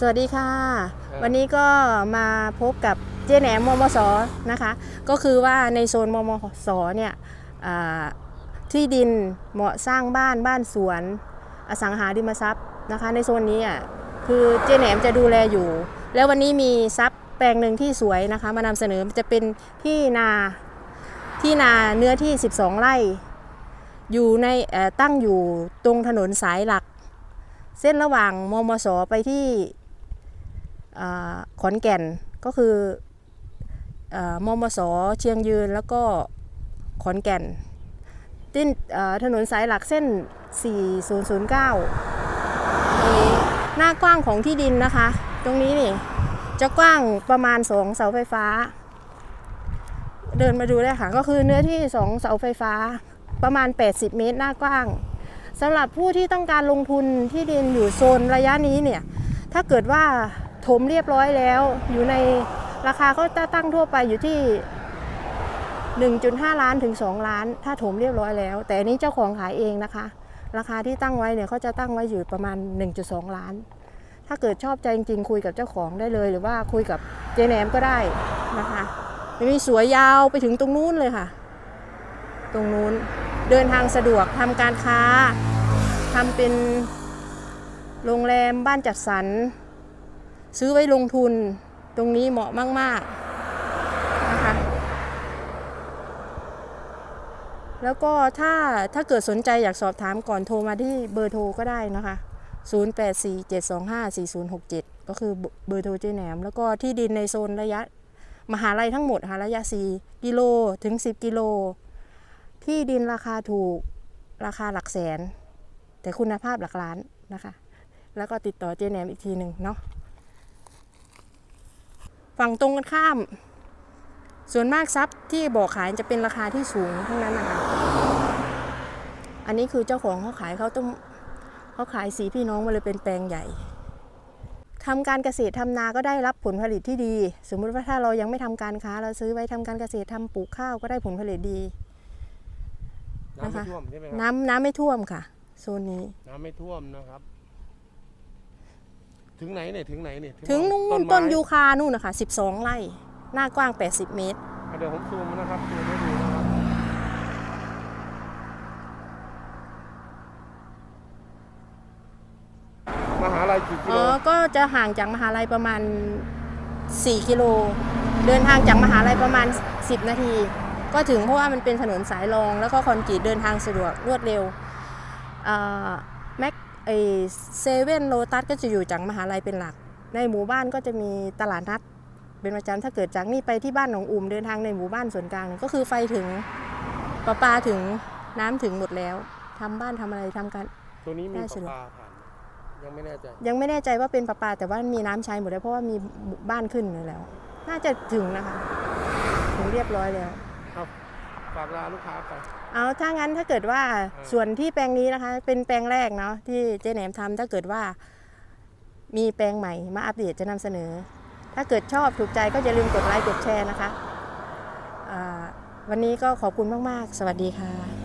สวัสดีค่ะครับวันนี้ก็มาพบกับเจ๊แหนมมมสนะคะ ก็คือว่าในโซนมมสเนี่ยอ่าที่ดินเหมาะสร้างบ้านบ้านสวน อสังหาริมทรัพย์นะคะ ในโซนนี้อะคือเจ๊แหนมจะดูแลอยู่ แล้ววันนี้มีทรัพย์แปลงหนึ่งที่สวยนะคะ มานำเสนอจะเป็นที่นาที่นาเนื้อที่ 12 ไร่ อยู่ในเอ่อตั้งอยู่ตรงถนนสายหลัก เส้นระหว่างมมสไปที่อ่า ขอนแก่นก็คืออามมสเชียงยืนแล้วก็ขอนแก่นติ้นถนนสายหลักเส้น 4009ตรงนี้หน้ากว้างของที่ดินนะคะ ตรงนี้นี่จะกว้างประมาณ 2 เสาไฟฟ้า เดินมาดูได้ค่ะ ก็คือเนื้อที่ 2 เสาไฟฟ้าประมาณ 80 เมตรหน้ากว้างสำหรับผู้ที่ต้องการลงทุนที่ดินอยู่โซนระยะนี้เนี่ย ถ้าเกิดว่า ถมเรียบร้อยแล้ว อยู่ในราคาเขาจะตั้งทั่วไปอยู่ที่ 1.5 ล้านถึง 2 ล้าน ถ้าถมเรียบร้อยแล้ว แต่อันนี้เจ้าของขายเองนะคะ ราคาที่ตั้งไว้เนี่ยเขาจะตั้งไว้อยู่ประมาณ 1.2 ล้าน ถ้าเกิดชอบใจจริง ๆ คุยกับเจ้าของได้เลย หรือว่าคุยกับเจแหนมก็ได้นะคะมีสวยยาวไปถึงตรงนู้นเลยค่ะ ตรงนู้นเดินทางสะดวกทำการค้าทำเป็นโรงแรมบ้านจัดสรร ซื้อไว้ลงทุนตรงนี้เหมาะมาก ๆ นะคะ แล้วก็ถ้าถ้าเกิดสนใจอยากสอบถามก่อนโทรมาที่เบอร์โทรก็ได้นะคะ 0847254067 ก็คือเบอร์โทรเจ๊แหนม แล้วก็ที่ดินในโซนระยะมหาลัยทั้งหมดค่ะระยะ 4 กิโลถึง 10 กิโล ที่ดินราคาถูกราคาหลักแสน แต่คุณภาพหลักล้านนะคะ แล้วก็ติดต่อเจแหนมอีกทีหนึ่งเนาะ ฝั่งตรงกันข้าม ส่วนมากทรัพย์ที่บอกขายจะเป็นราคาที่สูงทั้งนั้นนะคะอันนี้คือเจ้าของเขาขายเขาต้องเขาขายสีพี่น้องมาเลยเป็นแปลงใหญ่ทำการเกษตรทำนาก็ได้รับผลผลิตที่ดี สมมุติว่าถ้าเรายังไม่ทำการค้า เราซื้อไว้ทำการเกษตรทำปลูกข้าวก็ได้ผลผลิตดีน้ำนะคะไม่ท่วมใช่ไหมครับน้ำน้ำไม่ท่วมค่ะโซนนี้ น้ำไม่ท่วมนะครับ ถึงไหนเนี่ยถึงไหนเนี่ยถึงนู่นไม้ต้นยูคานู่นนะคะ12 ไร่ หน้ากว้าง 80 เมตร เดี๋ยวผมซูมนะครับซูมให้ดูนะครับ มหาลัยกี่กิอ๋โลอก็จะห่างจากมหาลัยประมาณ 4 กิโล เดินทางจากมหาลัยประมาณ 10 นาที ก็ถึงเพราะว่ามันเป็นถนนสายรอง แล้วก็คอนกรีตเดินทางสะดวกรวดเร็วแม็ก ไอเซเว่นโลตัสก็จะอยู่จากมหาลัยเป็นหลัก ในหมู่บ้านก็จะมีตลาดนัด เป็นประจำถ้าเกิดจากนี่ไปที่บ้านหนองอุ่มเดินทางในหมู่บ้านส่วนกลางเนี่ยก็คือไฟถึงประปาถึงน้ำถึงหมดแล้วทำบ้านทำอะไรทำกันตัวนี้มีได้ปสะดวกลาผ่านไหมยังไม่แน่ใจยังไม่แน่ใจว่าเป็นประปาแต่ว่ามีน้ำใช้หมดแล้วเพราะว่ามีบ้านขึ้นอยู่แล้ว น่าจะถึงนะคะ ถึงเรียบร้อยแล้วเอาฝากลาลูกค้าไป เอาถ้างั้นถ้าเกิดว่าอส่วนที่แปลงนี้นะคะ เป็นแปลงแรกเนาะที่เจ๊แหนมทำถ้าเกิดว่า มีแปลงใหม่มาอัปเดตจะนำเสนอ ถ้าเกิดชอบถูกใจก็อย่าลืมกดไลค์กดแชร์นะคะอ่าวันนี้ก็ขอบคุณมาก ๆ สวัสดีค่ะ